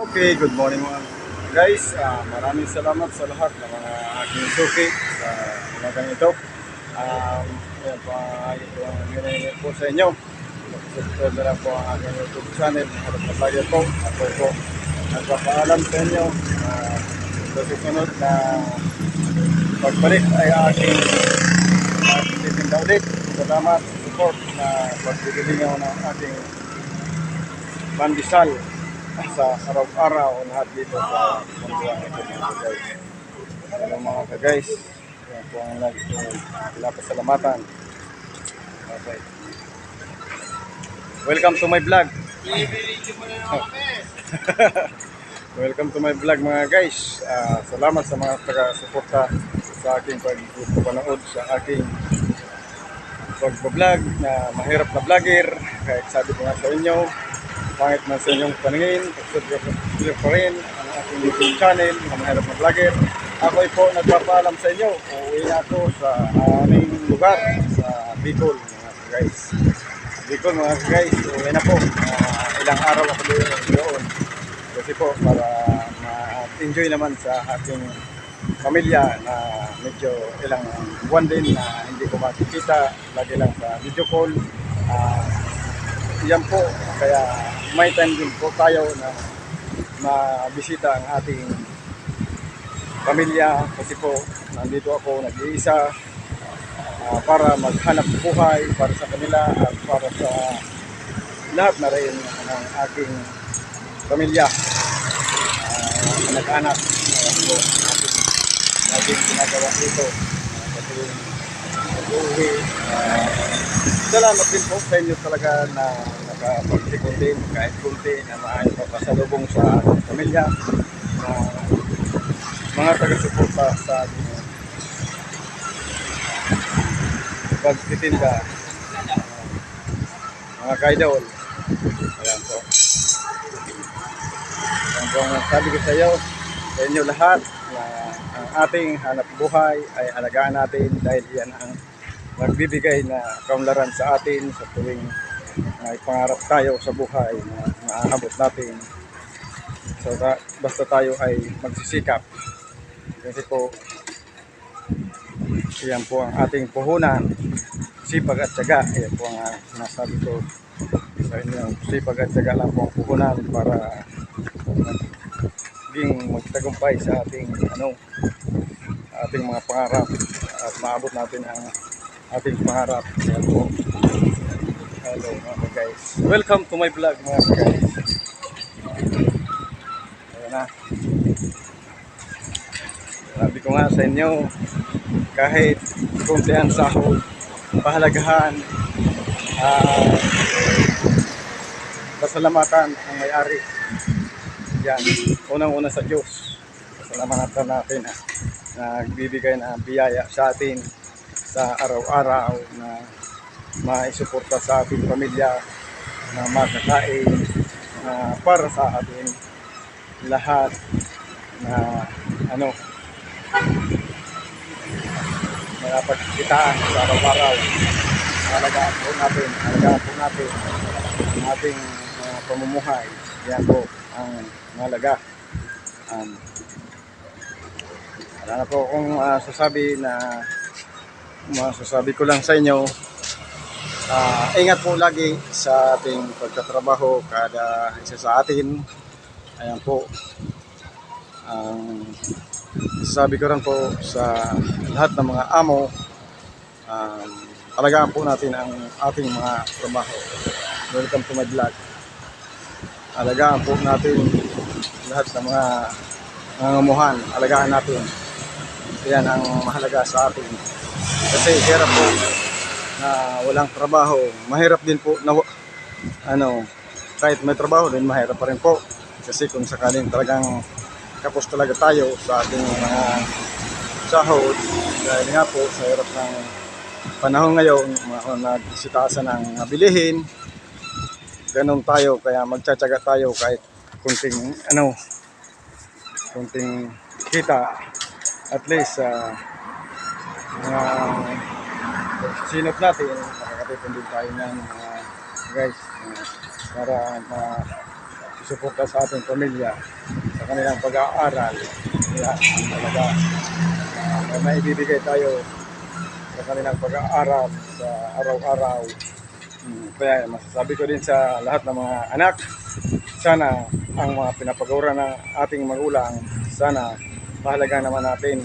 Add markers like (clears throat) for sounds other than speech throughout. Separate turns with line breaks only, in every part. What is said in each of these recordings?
Okay, good morning mga guys. Ah, maraming salamat sa lahat ng mga aking suki sa umagang ito. Um, yan po ang ginagawa po sa inyo. Subscribe na po ang aking YouTube channel. Harap na tayo po. Ako po nagpapaalam sa inyo. Uh, sa susunod na pagbalik ay aking titinda ulit. Salamat sa support na pagbibili nyo ng ating pandesal sa araw-araw lahat dito sa munduan ito mga guys. Ano mga ka-guys, yan po ang lagi ko pinapasalamatan. Okay. Welcome to my vlog. (laughs) Welcome to my vlog mga guys. Ah, salamat sa mga taga-suporta sa aking pag-panood sa aking pag-vlog na mahirap na vlogger. Kahit sabi ko nga sa inyo, pangit man sa inyong paningin, subscribe pa rin ang aking YouTube channel na mahirap na vlogger. Ako po nagpapaalam sa inyo. Uuwi na ako sa aming lugar sa Bicol mga guys. Bicol mga guys, uuwi na po. Ah, ilang araw ako doon. Kasi po para ma-enjoy naman sa ating pamilya na medyo ilang buwan din na hindi ko makikita. Lagi lang sa video call. Ah, yan po, kaya may time din po tayo na mabisita ang ating pamilya. Kasi po nandito ako nag-iisa ah, para maghanap buhay para sa kanila at para sa lahat na rin ng aking pamilya. Uh, anak-anak. Uh, ating, ginagawa dito. Uh, kasi mag-uwi uh, salamat din po sa inyo talaga na nakapagsikon din kahit kunti na maayos pa pasalubong sa ating pamilya na mga taga-suporta sa ating pagtitinda. Mga kaidol. Ayan po ang sabi ko sa iyo sa inyo lahat na ang ating hanap buhay ay alagaan natin dahil yan ang magbibigay na kaunlaran sa atin sa tuwing may pangarap tayo sa buhay na maaabot natin. So, ta- basta tayo ay magsisikap. Kasi po, yan po ang ating puhunan. Sipag at syaga. Yan po ang uh, sinasabi ko sa inyo. Sipag at syaga lang po ang puhunan para maging magtagumpay sa ating ano ating mga pangarap at maabot natin ang ating pangarap. Yan po. Hello mga guys. Welcome to my vlog mga guys. Ayan na. Sabi ko nga sa inyo, kahit kunti ang sahod, pahalagahan, ah, pasalamatan ang may-ari. Yan, unang-una sa Diyos. Pasalamatan natin na nagbibigay na biyaya sa atin sa araw-araw na maisuporta sa ating pamilya na makakain na para sa ating lahat na ano napagkitaan sa araw-araw. Alagaan po natin alagaan po natin ang ating uh, pamumuhay. Yan po ang malaga um, wala na po akong uh, sasabi na masasabi ko lang sa inyo ah, ingat po lagi sa ating pagtatrabaho kada isa sa atin. Ayan po. Ang sabi ko rin po sa lahat ng mga amo um, alagaan po natin ang ating mga trabaho. Welcome to my vlog. Alagaan po natin lahat ng mga nangangamuhan alagaan natin. Yan ang mahalaga sa atin kasi hirap po na walang trabaho. Mahirap din po na ano kahit may trabaho din mahirap pa rin po. Kasi kung sakaling talagang kapos talaga tayo sa ating mga sahod dahil nga po sa hirap ng panahon ngayon mga nagsitasan ng bilihin ganun tayo kaya magtsatsaga tayo kahit kunting ano kunting kita. At least uh, mga sinop natin makakatipon din tayo ng mga guys para ma suporta sa ating pamilya, sa kanilang pag-aaral. Yan, ang talaga. Uh, may maibibigay tayo sa kanilang pag-aaral sa araw-araw. Hmm, Kaya masasabi ko din sa lahat ng mga anak, sana ang mga pinapagawa ng ating magulang, sana mahalaga naman natin.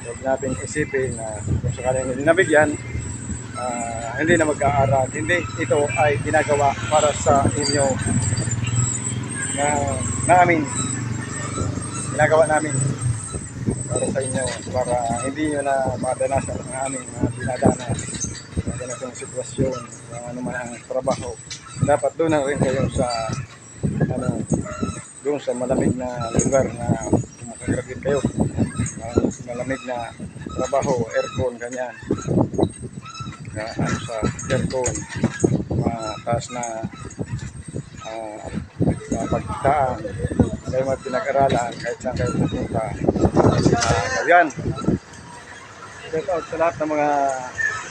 Huwag nating isipin na kung sakaling hindi ah, hindi na mag-aaral. Hindi, ito ay ginagawa para sa inyo na namin. Ginagawa namin para sa inyo, para hindi nyo na madanasan ang aming mga dinadanas na ganitong sitwasyon, kung ano man ang trabaho. Dapat doon na rin kayo sa ano, doon sa malamig na lugar na makagraduate kayo. Malamig na trabaho, aircon, ganyan. Na, ano sa aircon, mataas na ah, na pagkitaan, kayo mga pinag-aralan, kahit saan kayo pupunta. Uh, yan. Shout out sa lahat ng mga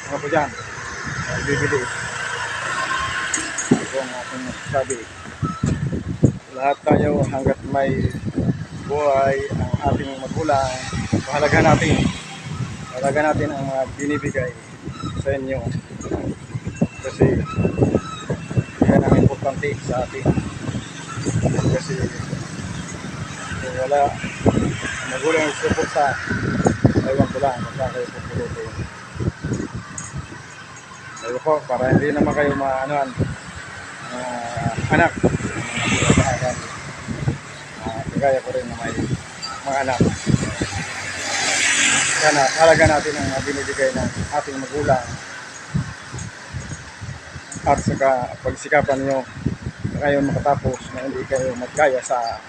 mga po dyan. Uh, bibili. Ito ang aking masasabi. Lahat tayo hanggat may buhay ating magulang, mahalaga natin. Mahalaga natin ang mga binibigay sa inyo. Kasi yan ang importante sa atin. Kasi kung wala magulang yung suporta, ewan ko lang, basta kayo pupulutin. Ewan ko, para hindi naman kayo maanoan, uh, anak. Uh, kagaya ko rin na may mga anak. Sana, halaga natin ang binibigay ng ating magulang at saka pagsikapan nyo kayo makatapos na hindi kayo magkaya sa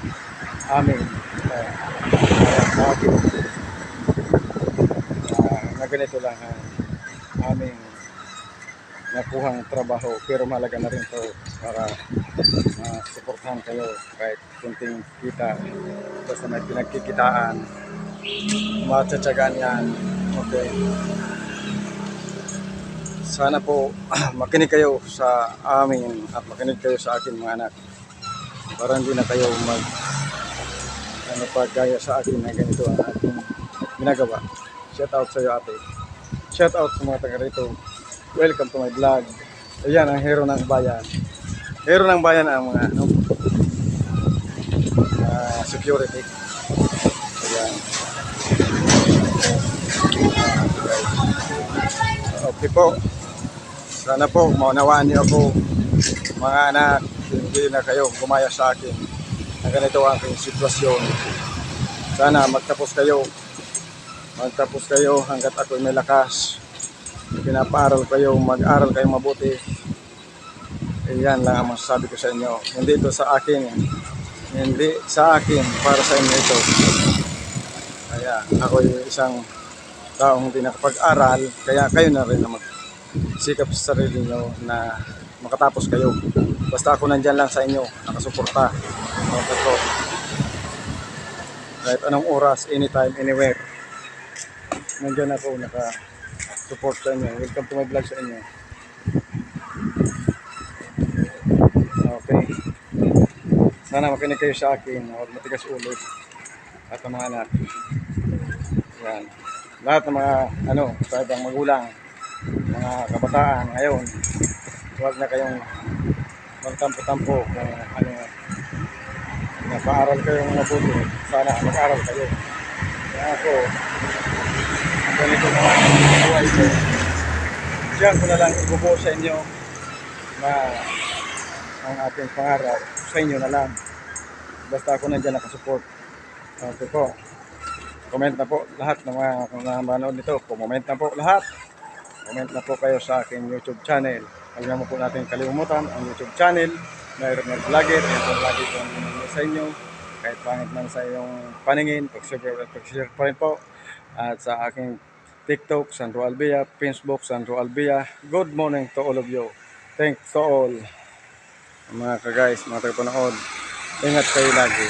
amin uh, sa akin uh, na ganito lang ang aming nakuhang trabaho pero mahalaga na rin to para uh, suportahan kayo kahit kunting kita. Basta may pinagkikitaan matsatsagaan yan. Okay. Sana po (clears throat) makinig kayo sa amin at makinig kayo sa akin mga anak. Para hindi na kayo mag ano pa gaya sa akin na ganito ang aking ginagawa. Shout out sa iyo ate. Shout out sa mga taga rito welcome to my vlog. Ayan ang hero ng bayan. Hero ng bayan ang mga ano ah, security. Ayan. Okay po. Sana po maunawaan niyo ako. Mga anak hindi na kayo gumaya sa akin na ganito ang aking sitwasyon. Sana magtapos kayo. Magtapos kayo hanggat ako may lakas pinapaaral kayo mag-aral kayo mabuti. Eh, yan lang ang masasabi ko sa inyo. Hindi ito sa akin hindi sa akin para sa inyo ito. Kaya ako yung isang taong hindi nakapag-aral kaya kayo na rin na magsikap sa sarili nyo na makatapos kayo. Basta ako nandyan lang sa inyo nakasuporta. Okay ko kahit anong oras anytime anywhere. Nandyan ako naka support sa inyo. Welcome to my vlog sa inyo. Okay. Sana makinig kayo sa akin. Huwag matigas ulo. At ang mga anak. Yan. Lahat ng mga ano kahit ang magulang mga kabataan ngayon huwag na kayong magtampo-tampo kung ano napaaral kayong mabuti. Sana mag-aral kayo. Kaya ako ganito ang buhay ko diyan ko na lang ibubuo sa inyo na ang ating pangarap. Sa inyo na lang. Basta ako nandiyan nakasupport. Okay po. Comment na po lahat ng mga kung manood nito comment na po lahat. Comment na po kayo sa aking YouTube channel. Huwag naman po natin kalimutan ang YouTube channel. Na Ronald Vlogger po lagi ko ang sa inyo. Kahit pangit man sa iyong paningin pag-share pa rin po. At sa aking TikTok, Sandro Albia, Facebook, Sandro Albia. Good morning to all of you. Thanks to all mga ka-guys, mga tagapanood. Ingat kayo lagi.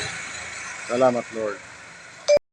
Salamat Lord.